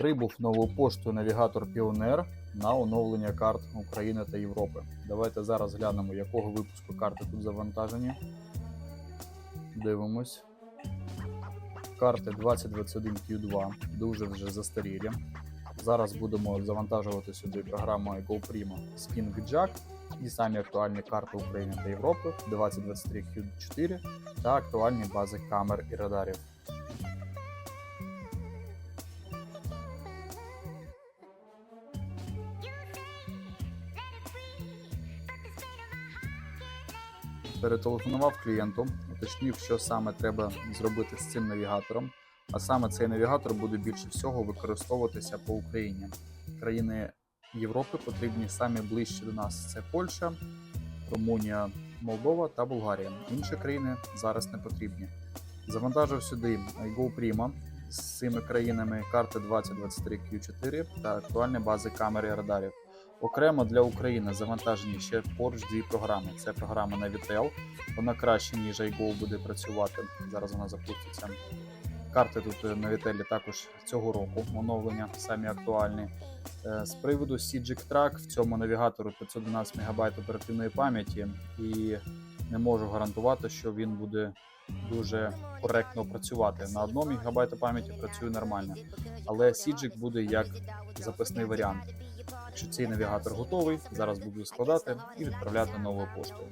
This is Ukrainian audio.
Прибув нову пошту навігатор Піонер на оновлення карт України та Європи. Давайте зараз глянемо, якого випуску карти тут завантажені. Дивимось. Карти 2021 Q2 дуже вже застарілі. Зараз будемо завантажувати сюди програмою GoPrimo Skin Jack і самі актуальні карти України та Європи 2023 Q4 та актуальні бази камер і радарів. Перетелефонував клієнту, уточнив, що саме треба зробити з цим навігатором. А саме цей навігатор буде більше всього використовуватися по Україні. Країни Європи потрібні самі ближче до нас: це Польща, Румунія, Молдова та Болгарія. Інші країни зараз не потрібні. Завантажив сюди GoPrima з цими країнами карти 2023 Q4 та актуальні бази камер і радарів. Окремо для України завантажені ще поруч дві програми. Це програма Navitel, вона краще, ніж iGo буде працювати. Зараз вона запуститься. Карти тут е, на Вітелі також цього року оновлення, самі актуальні. Е, З приводу CGIC Track в цьому навігатору 512 МБ оперативної пам'яті, і не можу гарантувати, що він буде дуже коректно працювати. На 1 МБ пам'яті працює нормально, але CGIC буде як запасний варіант. Якщо цей навігатор готовий, зараз буду складати і відправляти новою поштою.